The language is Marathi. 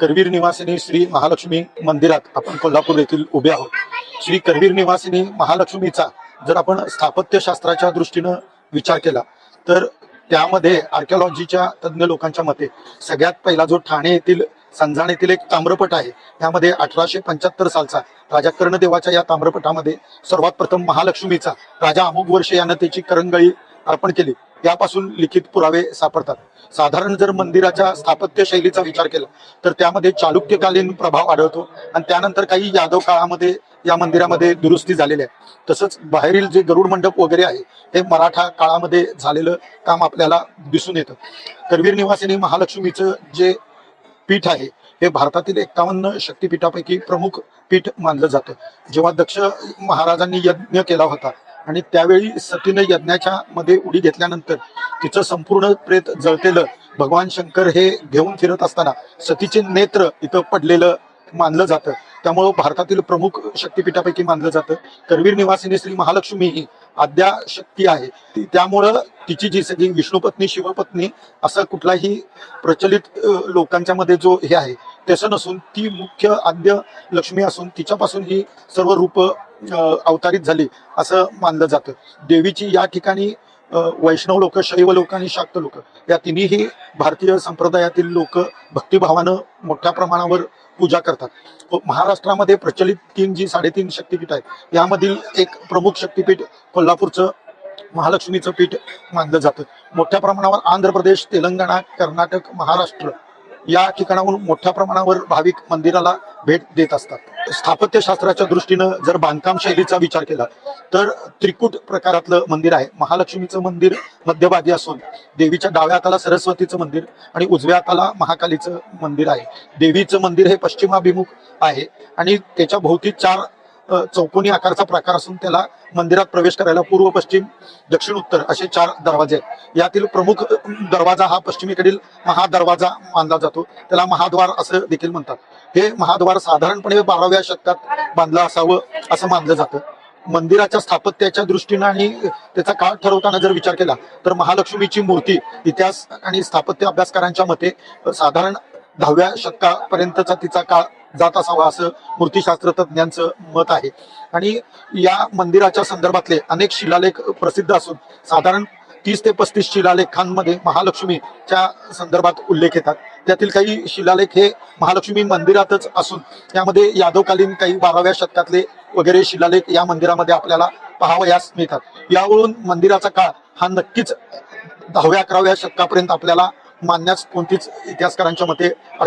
करवीर निवासिनी श्री महालक्ष्मी मंदिरात आपण कोल्हापूर येथील उभे आहोत. श्री करवीर निवासिनी महालक्ष्मीचा जर आपण स्थापत्यशास्त्राच्या दृष्टीनं विचार केला तर त्यामध्ये आर्किओलॉजीच्या तज्ज्ञ लोकांच्या मते सगळ्यात पहिला जो ठाणे येथील संजाण येथील एक ताम्रपट आहे त्यामध्ये अठराशे पंच्याहत्तर सालचा राजा कर्णदेवाच्या या ताम्रपटामध्ये सर्वात प्रथम महालक्ष्मीचा राजा अमुक वर्षे यानं त्याची करंगळी अर्पण केली. यापासून लिखित पुरावे सापडतात. साधारण जर मंदिराच्या स्थापत्य शैलीचा विचार केला तर त्यामध्ये चालुक्यकालीन प्रभाव आढळतो आणि त्यानंतर काही यादव काळामध्ये या मंदिरामध्ये दुरुस्ती झालेली आहे. तसंच बाहेरील जे गरुड मंडप वगैरे आहे हे मराठा काळामध्ये झालेलं काम आपल्याला दिसून येतं. करवीर निवासिनी महालक्ष्मीचं जे पीठ आहे हे भारतातील एकावन्न शक्तिपीठापैकी प्रमुख पीठ मानलं जातं. जेव्हा दक्ष महाराजांनी यज्ञ केला होता आणि त्यावेळी सतीनं यज्ञाच्या मध्ये उडी घेतल्यानंतर तिचं संपूर्ण प्रेत जळतेलं भगवान शंकर हे घेऊन फिरत असताना सतीचे नेत्र इथं पडलेलं मानलं जातं. त्यामुळं भारतातील प्रमुख शक्तिपीठापैकी मानलं जातं. करवीर निवासिनी श्री महालक्ष्मी ही आद्या शक्ती आहे. ती- त्यामुळं तिची जी सगळी विष्णुपत्नी शिवपत्नी असा कुठलाही प्रचलित लोकांच्या मध्ये जो हे आहे तसं नसून ती मुख्य आद्य लक्ष्मी असून तिच्यापासून ही सर्व रूप अवतारित झाली असं मानलं जातं. देवीची या ठिकाणी वैष्णव लोक शैव लोक आणि शाक्त लोक या तिन्ही भारतीय संप्रदायातील लोक भक्तिभावानं मोठ्या प्रमाणावर पूजा करतात. महाराष्ट्रामध्ये प्रचलित तीन जी साडेतीन शक्तीपीठ आहेत. यामधील एक प्रमुख शक्तीपीठ कोल्हापूरचं महालक्ष्मीचं पीठ मानलं जातं. मोठ्या प्रमाणावर आंध्र प्रदेश तेलंगणा कर्नाटक महाराष्ट्र या ठिकाणाहून मोठ्या प्रमाणावर भाविक मंदिराला भेट देत असतात. स्थापत्यशास्त्राच्या दृष्टीनं जर बांधकाम शैलीचा विचार केला तर त्रिकूट प्रकारातलं मंदिर आहे. महालक्ष्मीचं मंदिर मध्यभागी असून देवीच्या डाव्या हाताला सरस्वतीचं मंदिर आणि उजव्या हाताला महाकालीचं मंदिर आहे. देवीचं मंदिर हे पश्चिमाभिमुख आहे आणि त्याच्या भोवती चार चौकोनी आकारचा प्रकार असून त्याला मंदिरात प्रवेश करायला पूर्व पश्चिम दक्षिण उत्तर असे चार दरवाजे आहेत. यातील प्रमुख दरवाजा हा पश्चिमेकडील महादरवाजा मानला जातो. त्याला महाद्वार असं देखील म्हणतात. हे महाद्वार साधारणपणे बाराव्या शतकात बांधलं असावं असं मानलं जातं. मंदिराच्या स्थापत्याच्या दृष्टीनं आणि त्याचा काळ ठरवताना जर विचार केला तर महालक्ष्मीची मूर्ती इतिहास आणि स्थापत्य अभ्यासकारांच्या मते साधारण दहाव्या शतकापर्यंतचा तिचा काळ जात असावा असं मूर्तिशास्त्र मत आहे. आणि या मंदिराच्या संदर्भातले अनेक शिलालेख प्रसिद्ध असून साधारण तीस ते पस्तीस शिलालेखांमध्ये महालक्ष्मीच्या संदर्भात उल्लेख येतात. त्यातील काही शिलालेख हे महालक्ष्मी मंदिरातच असून त्यामध्ये यादवकालीन काही बाराव्या शतकातले वगैरे शिलालेख या मंदिरामध्ये आपल्याला पाहावयास मिळतात. यावरून मंदिराचा काळ हा नक्कीच दहाव्या अकराव्या शतकापर्यंत आपल्याला मानण्यास कोणतीच इतिहासकारांच्या मते